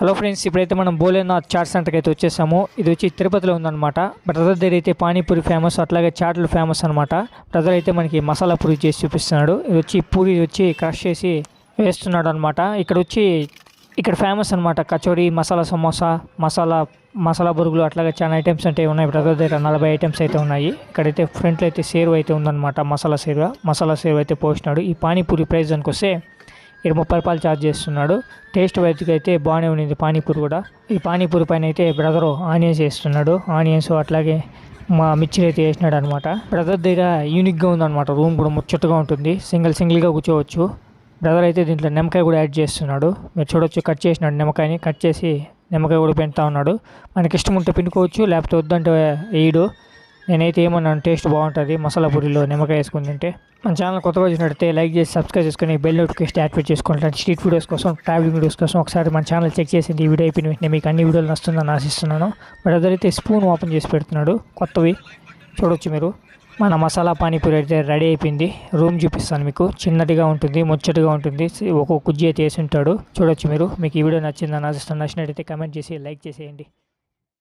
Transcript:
Hello friends ఇప్పుడైతే మనం Bholenath chat సెంటర్కి అయితే వచ్చేసాము. ఇది వచ్చి తిరుపతిలో ఉందన్నమాట. బ్రదర్ దగ్గర అయితే పానీపూరి ఫేమస్ అట్లాగే చాట్లు ఫేమస్ అనమాట బ్రదర్ అయితే మనకి మసాలా పూరి చేసి చూపిస్తున్నాడు. ఇది వచ్చి పూరి వచ్చి క్రష్ చేసి వేస్తున్నాడు అనమాట ఇక్కడ వచ్చి ఇక్కడ ఫేమస్ అనమాట కచోరీ మసాలా సమోసా మసాలా మసాలా బురుగులు అట్లాగే చాలా ఐటమ్స్ అంటే ఉన్నాయి బ్రదర్ దగ్గర. నలభై ఐటమ్స్ అయితే ఉన్నాయి. ఇక్కడైతే ఫ్రంట్లో అయితే సేరు అయితే ఉందన్నమాట. మసాలా సేరు మసాలా సేరు అయితే పోసినాడు ఈ పానీపూరి ప్రైస్ దానికి వస్తే ఇక్కడ ముప్పై రూపాయలు ఛార్జ్ చేస్తున్నాడు. టేస్ట్ వైద్యుకి అయితే బాగానే ఉండింది పానీపూరి కూడా. ఈ పానీపూరి పైన అయితే బ్రదరు ఆనియన్స్ వేస్తున్నాడు. ఆనియన్స్ అట్లాగే మా మిర్చిలు అయితే వేసినాడు అనమాట బ్రదర్ దగ్గర యూనిక్గా ఉందన్నమాట రూమ్ కూడా ముచ్చటగా ఉంటుంది. సింగిల్ సింగిల్గా కూర్చోవచ్చు. బ్రదర్ అయితే దీంట్లో నిమ్మకాయ కూడా యాడ్ చేస్తున్నాడు. మీరు చూడొచ్చు కట్ చేసినాడు నిమ్మకాయని. కట్ చేసి నిమ్మకాయ కూడా పెంచుతా ఉన్నాడు. మనకి ఇష్టం ఉంటే పిండుకోవచ్చు లేకపోతే వద్దంటే వేయడు. నేనైతే ఏమన్నాను టేస్ట్ బాగుంటుంది మసాలా పూరిలో నిమ్మకాయ వేసుకుని తింటే మన ఛానల్ కొత్తగా వచ్చినట్టయితే లైక్ చేసి సబ్స్క్రైబ్ చేసుకుని బెల్ నోటిఫికేషన్ యాక్టివేట్ చేసుకోండి స్ట్రీట్ వీడియోస్ కోసం ట్రావెలింగ్ వీడియోస్ కోసం ఒకసారి మన ఛానల్ చెక్ చేసింది ఈ వీడియో అయిపోయిన వెంటనే మీకు అన్ని వీడియోలు నస్తుందని ఆశిస్తున్నాను. బ్రదర్ అయితే స్పూన్ ఓపెన్ చేసి పెడుతున్నాడు. కొత్తవి చూడొచ్చు మీరు. మన మసాలా పానీపూరి అయితే రెడీ అయిపోయింది. రూమ్ చూపిస్తాను మీకు. చిన్నదిగా ఉంటుంది ముచ్చటగా ఉంటుంది. ఒక్కొక్క కుజ్జి అయితే వేసి ఉంటాడు చూడొచ్చు మీరు. మీకు ఈ వీడియో నచ్చిందని ఆశిస్తాను నచ్చినట్టయితే కమెంట్ చేసి లైక్ చేసేయండి.